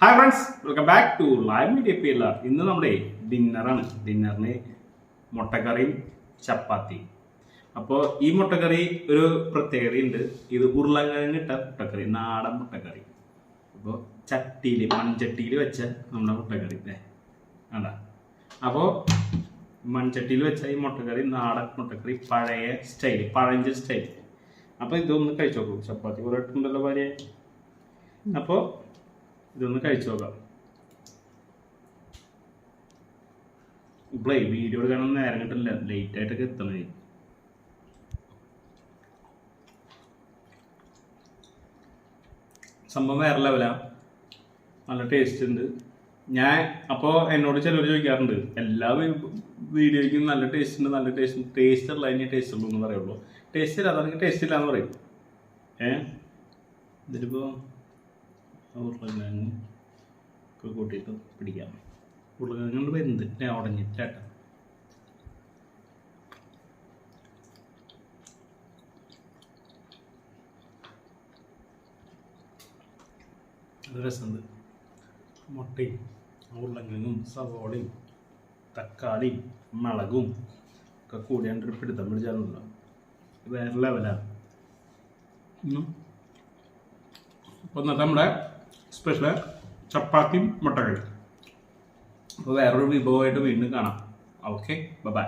Hi friends welcome back to live media P L R ഇന്ന് നമ്മുടെ ഡിന്നറാണ്. ഡിന്നറിന് മുട്ടക്കറിയും ചപ്പാത്തി. അപ്പോൾ ഈ മുട്ടക്കറി ഒരു പ്രത്യേകതയുണ്ട്. ഇത് ഉരുളക്കിഴങ്ങിട്ട മുട്ടക്കറി നാടൻ മുട്ടക്കറി. അപ്പോൾ ചട്ടിയിൽ മൺചട്ടിയിൽ വെച്ച നമ്മുടെ മുട്ടക്കറി വേണ്ട അപ്പോൾ മൺചട്ടിയിൽ വെച്ച ഈ മുട്ടക്കറി നാടൻ മുട്ടക്കറി പഴയ സ്റ്റൈൽ പഴഞ്ച സ്റ്റൈൽ അപ്പോൾ ഇതൊന്ന് കഴിച്ചു നോക്കൂ ചപ്പാത്തി കുറേ ഇട്ടുണ്ടല്ലോ ഭാര്യ. അപ്പോൾ ഇതൊന്ന് കഴിച്ചു നോക്കാം. ഇപ്പോഴേ വീഡിയോ കാണാൻ നേരം കിട്ടില്ല ലേറ്റ് ആയിട്ടൊക്കെ എത്തണേ സംഭവം വേറെ ലെവലാ നല്ല ടേസ്റ്റ് ഉണ്ട്. ഞാൻ അപ്പോൾ എന്നോട് ചിലവർ ചോദിക്കാറുണ്ട് എല്ലാ വീഡിയോയ്ക്കും നല്ല ടേസ്റ്റ് ഉണ്ട് നല്ല ടേസ്റ്റ് ടേസ്റ്റ് ഉള്ള അതിന് ടേസ്റ്റ് ഉള്ളൂ എന്ന് പറയുള്ളൂ. ടേസ്റ്റ് ഇല്ല അതാണെങ്കിൽ ടേസ്റ്റ് ഇല്ല എന്ന് പറയും. ഏ? ഇതിലിപ്പോൾ ഉരുളക്കിഴങ്ങ് ഒക്കെ കൂട്ടിയിട്ട് പിടിക്കാം. ഉരുളക്കിഴങ്ങ് വെന്ത്. ഞാൻ ഉടഞ്ഞിട്ടാട്ട രസമുണ്ട്. മുട്ടയും ഉരുളക്കിഴങ്ങും സവോളയും തക്കാളിയും മുളകും ഒക്കെ കൂടിയാണ്ട് ഒരു പിടുത്തം പിടിച്ചാലുണ്ടല്ലോ വേറെ ലെവലാണ് ഇന്നത്തെ നമ്മുടെ സ്പെഷ്യൽ ചപ്പാത്തിയും മുട്ടക്കറി അപ്പോൾ വേറൊരു വിഭവമായിട്ട് വീണ്ടും കാണാം. Okay bye